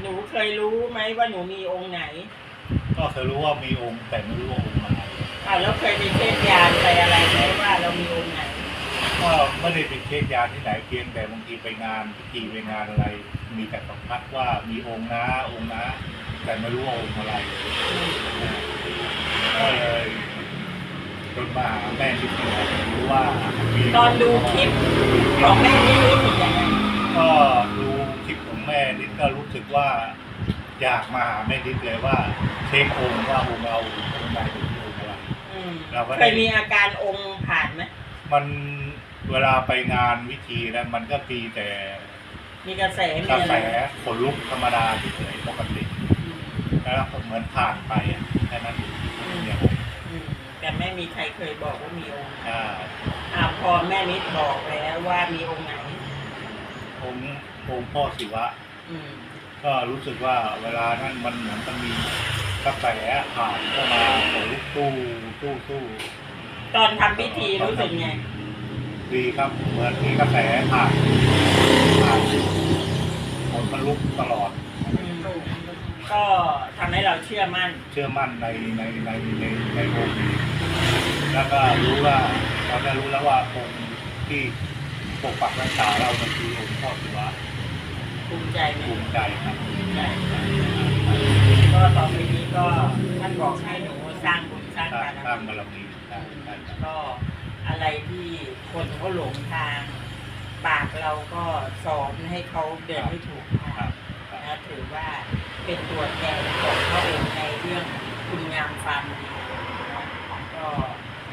หนูเคยรู้ไหมว่าหนูมีองค์ไหนก็เคยรู้ว่ามีองค์แต่ไม่รู้ว่าองค์อะไรอ่าวแล้วเคยไปเทศยานไปอะไรไหมว่าเรามีองค์ไหนก็ไม่ได้เป็นเช็คยาที่ไหนเพียงแต่บางทีไปงานพิธีไปงานอะไร มีแต่สัมผัสว่ามีองค์นะองค์นะ แต่ไม่รู้ว่าองค์อะไรก็เลยจนมาหาแม่ที่นี่รู้ว่ามีตอนดูคลิปของแม่นี่ ก็รู้สึกว่าอยากมาหาแม่นิดเลยว่าเช็คองค์ว่าองค์เราองค์ไหนเป็นองค์อะไร อืมเราก็ได้ เคยมีอาการองค์ผ่านไหมมันเวลาไปงานวิธีแล้วมันก็มีแต่มีกระแสมีกระอะแสไรขนลุกธรรมดาที่เฉยปกติ อืมแล้วก็เหมือนผ่านไปอะแค่นั้นเนี่ยอืมแต่ไม่มีใครเคยบอกว่ามีองค์อ่าอ่าพอแม่นิดบอกแล้วว่ามีองค์ไหน องค์องค์พ่อศิวะ ก็รู้สึกว่าเวลานั้นมันเหมือนมันมีกระแสผ่านเข้ามาขนลุกตู้ตู้ตู้ตอนทำพิธีรู้สึกไง ดีครับ เหมือนมีกระแสผ่านผ่านคนมันลุกตลอดอืมก็ทำให้เราเชื่อมั่น เชื่อมั่นในในในในในองค์แล้วก็รู้ว่าเราได้รู้แล้วว่าองค์ที่ปกปักรักษาเรามันคือองค์พ่อศิวะ ภูมิใจไหมภูมิใจครับภูมิใจก็ต่อไปนี้ก็ท่านบอกให้หนูสร้างบุญสร้างสร้างบารสร้างมีบารมีได้ได้ครับก็อะไรที่คนเขาหลงทาง ปากเราก็สอนให้เขาเดินให้ถูกทาครังบครับนะถือว่าเป็นตัวแทนของพระองค์ในเรื่องคุณงามความดีนะก็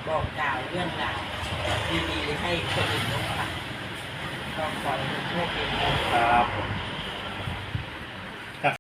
บอกกล่าวเรื่องราวดีๆให้คนอื่นได้ฟังก็ขอให้โชคดีครับผม